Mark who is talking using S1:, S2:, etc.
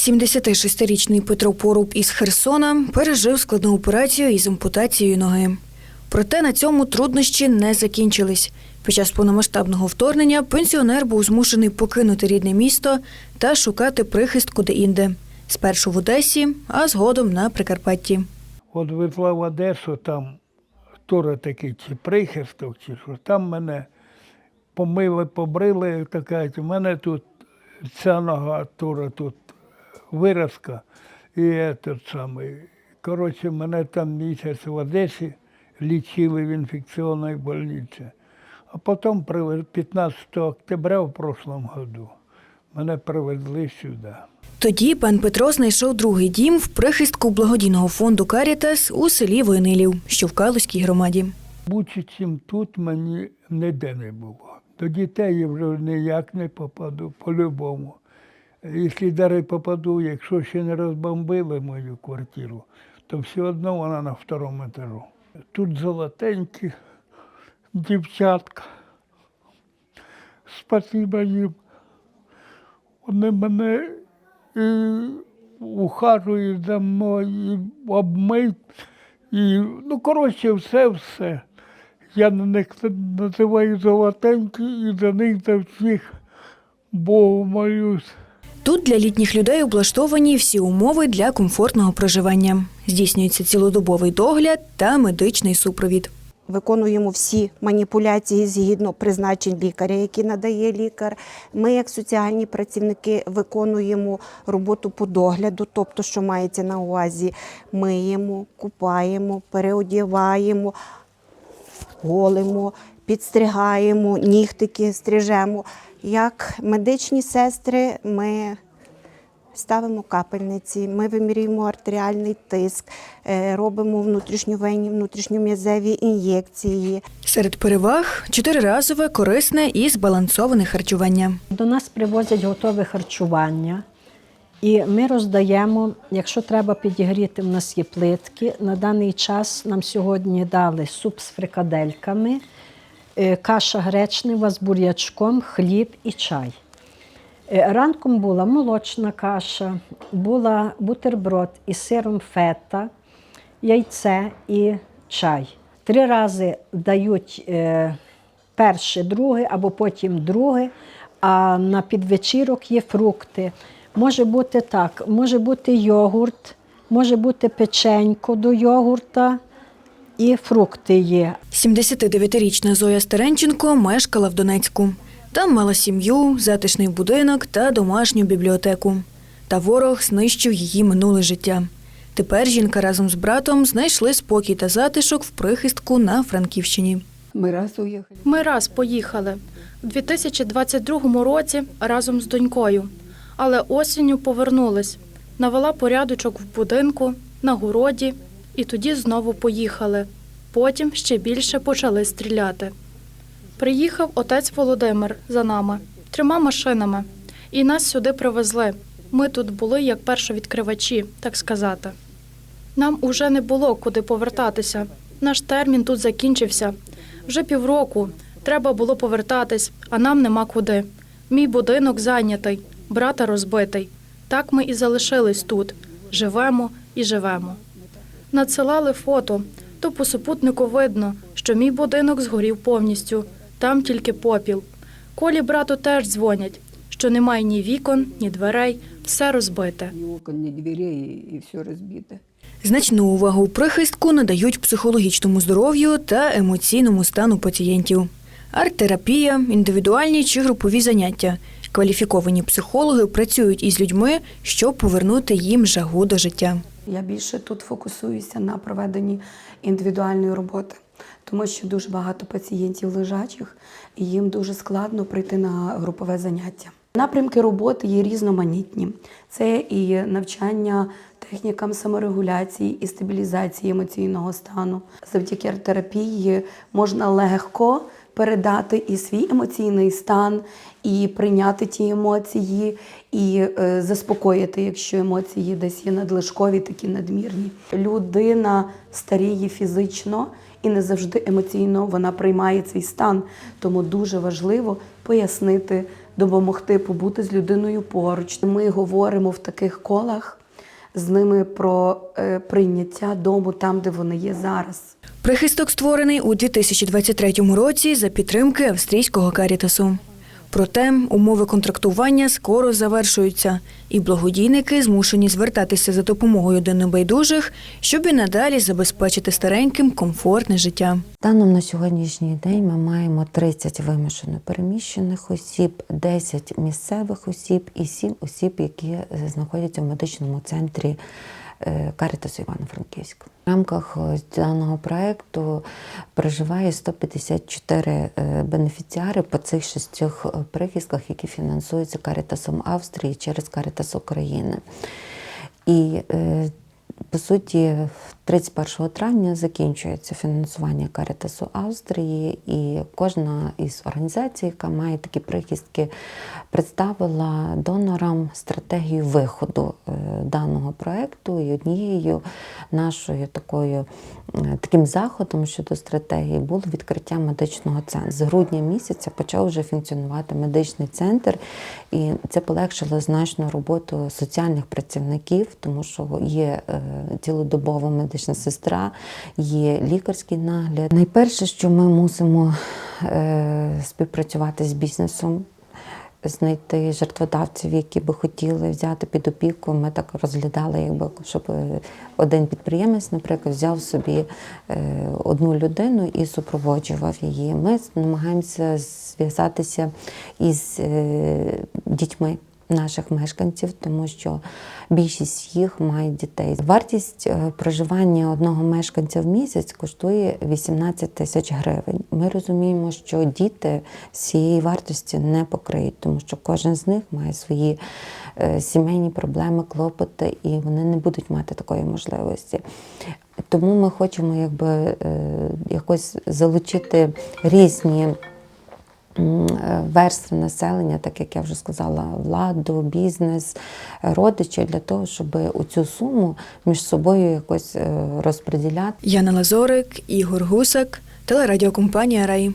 S1: 76-річний Петро Поруб із Херсона пережив складну операцію із ампутацією ноги. Проте на цьому труднощі не закінчились. Під час повномасштабного вторгнення пенсіонер був змушений покинути рідне місто та шукати прихистку де-інде. Спершу в Одесі, а згодом на Прикарпатті.
S2: От везла в Одесу, там тура такий, чи прихисток, чи що. Там мене помили, побрили, така, у мене тут ця нога тура, тут виразка. І этот самий. Коротше, мене там місяць в Одесі лічили в інфекційній больниці. А потім привез- 15 октября в прошлом году мене привезли сюди.
S1: Тоді пан Петро знайшов другий дім в прихистку благодійного фонду Карітас у селі Воєнилів, що в Калузькій громаді.
S2: Бучі, чим тут мені ніде не було. До дітей я вже ніяк не попаду, по-любому. Якщо дари попаду, якщо ще не розбомбили мою квартиру, то все одно вона на второму етажу. Тут золотенькі дівчатка. Спасибо їм. Вони мене і ухажують за мною, і обмить. І, ну, коротше, все-все. Я на них називаю золотенькі і за них за всіх Богу молюсь.
S1: Тут для літніх людей облаштовані всі умови для комфортного проживання. Здійснюється цілодобовий догляд та медичний супровід.
S3: Виконуємо всі маніпуляції згідно призначень лікаря, які надає лікар. Ми, як соціальні працівники, виконуємо роботу по догляду, тобто, що мається на увазі, миємо, купаємо, переодіваємо, голимо, підстригаємо, нігтики стрижемо. Як медичні сестри, ми ставимо капельниці, ми вимірюємо артеріальний тиск, е, робимо внутрішньовенні, внутрішньом'язеві ін'єкції.
S1: Серед переваг чотириразове, корисне і збалансоване харчування.
S4: До нас привозять готове харчування, і ми роздаємо, якщо треба підігріти, в нас є плитки. На даний час нам сьогодні дали суп з фрикадельками, каша гречнева з бурячком, хліб і чай. Е, Ранком була молочна каша, була бутерброд із сиром фета, яйце і чай. Три рази дають е, перше, друге або потім друге, а на підвечірок є фрукти. Може бути так, може бути йогурт, може бути печенько до йогурта і фрукти є.
S1: 79-річна Зоя Стеренченко мешкала в Донецьку. Там мала сім'ю, затишний будинок та домашню бібліотеку. Та ворог знищив її минуле життя. Тепер жінка разом з братом знайшли спокій та затишок в прихистку на Франківщині.
S5: Мы раз уехали.
S6: Ми раз поїхали у 2022 році разом з донькою, але осінню повернулись. Навела порядочок в будинку, на городі, і тоді знову поїхали. Потім ще більше почали стріляти. Приїхав отець Володимир за нами трьома машинами, і нас сюди привезли. Ми тут були як першовідкривачі, так сказати. Нам уже не було куди повертатися. Наш термін тут закінчився. Вже півроку треба було повертатись, а нам нема куди. Мій будинок зайнятий, брата розбитий. Так ми і залишились тут. Живемо і живемо. Надсилали фото, то по супутнику видно, що мій будинок згорів повністю, там тільки попіл. Колі брату теж дзвонять, що немає ні вікон, ні дверей, все розбите.
S5: Ни окон, ни дверей, и, все разбито.
S1: Значну увагу у прихистку надають психологічному здоров'ю та емоційному стану пацієнтів. Арт-терапія, індивідуальні чи групові заняття. Кваліфіковані психологи працюють із людьми, щоб повернути їм жагу до життя.
S7: Я більше тут фокусуюся на проведенні індивідуальної роботи, тому що дуже багато пацієнтів лежачих, і їм дуже складно прийти на групове заняття. Напрямки роботи є різноманітні. Це і навчання технікам саморегуляції і стабілізації емоційного стану. Завдяки арт-терапії можна легко передати і свій емоційний стан, і прийняти ті емоції, і е, заспокоїти, якщо емоції десь є надлишкові, такі надмірні. Людина старіє фізично і не завжди емоційно вона приймає цей стан. Тому дуже важливо пояснити допомогти побути з людиною поруч. Ми говоримо в таких колах з ними про е, прийняття дому там, де вони є зараз.
S1: Прихисток створений у 2023 році за підтримки австрійського карітасу. Проте умови контрактування скоро завершуються, і благодійники змушені звертатися за допомогою до небайдужих, щоб і надалі забезпечити стареньким комфортне життя.
S8: Станом на сьогоднішній день ми маємо 30 вимушено переміщених осіб, 10 місцевих осіб і 7 осіб, які знаходяться в медичному центрі Карітасу Івано-Франківська. В рамках даного проекту проживає 154 е, бенефіціари по цих шістьох е, прихистках, які фінансуються Карітасом Австрії через Карітас України. І е, по суті, 31 травня закінчується фінансування Карітасу Австрії, і кожна із організацій, яка має такі прихистки, представила донорам стратегію виходу е, даного проекту. І однією нашою такою е, таким заходом щодо стратегії було відкриття медичного центру. З грудня місяця почав вже функціонувати медичний центр, і це полегшило значно роботу соціальних працівників, тому що є е, цілодобова медична сестра, є лікарський нагляд. Найперше, що ми мусимо е, співпрацювати з бізнесом. Знайти жертводавців, які би хотіли взяти під опіку. Ми так розглядали, якби щоб один підприємець, наприклад, взяв собі е, одну людину і супроводжував її. Ми намагаємося зв'язатися із е, дітьми наших мешканців, тому що більшість їх мають дітей. Вартість е, проживання одного мешканця в місяць коштує 18 тисяч гривень. Ми розуміємо, що діти цієї вартості не покриють, тому що кожен з них має свої е, сімейні проблеми, клопоти, і вони не будуть мати такої можливості. Тому ми хочемо якби, е, якось залучити різні е, населення, так як я вже сказала, владу, бізнес, родичі, для того, щоб цю суму між собою якось е, розподіляти.
S1: Яна Лазорик, Ігор Гусак, телерадіокомпанія Рай.